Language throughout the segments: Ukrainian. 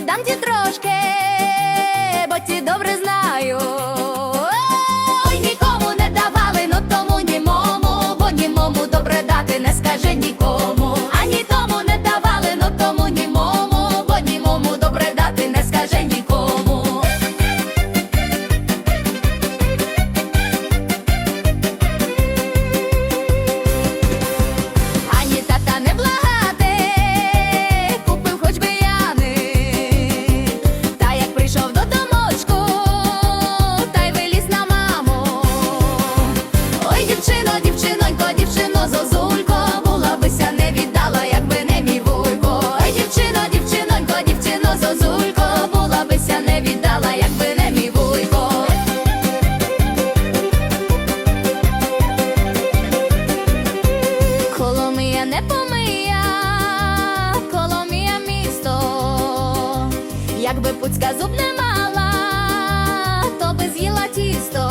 дам ті трошки, бо ті добре знаю. Не помия, коломія місто. Якби пуцька зуб не мала, то би з'їла тісто.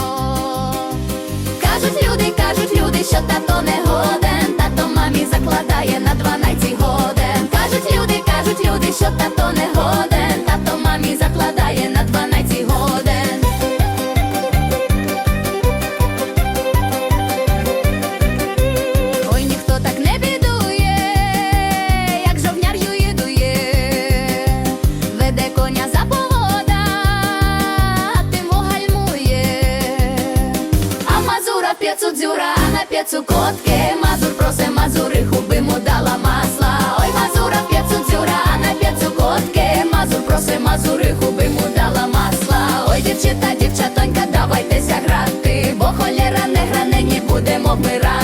Кажуть люди, кажуть люди, що тато не годен, тато мамі закладає на дванадцять годен. Кажуть люди, кажуть люди, що тато не годен, Тимо гальмує, а мазура п'яцу дзюра, на п'яцу мазур просе мазури, хуби му масла. Ой, мазура п'яцу дзюра, на п'яцу мазур просе мазури, хуби му масла. Ой, дівчата, дівчатонька, давайтеся грати, бо холєра не гране, ні будемо вмирати.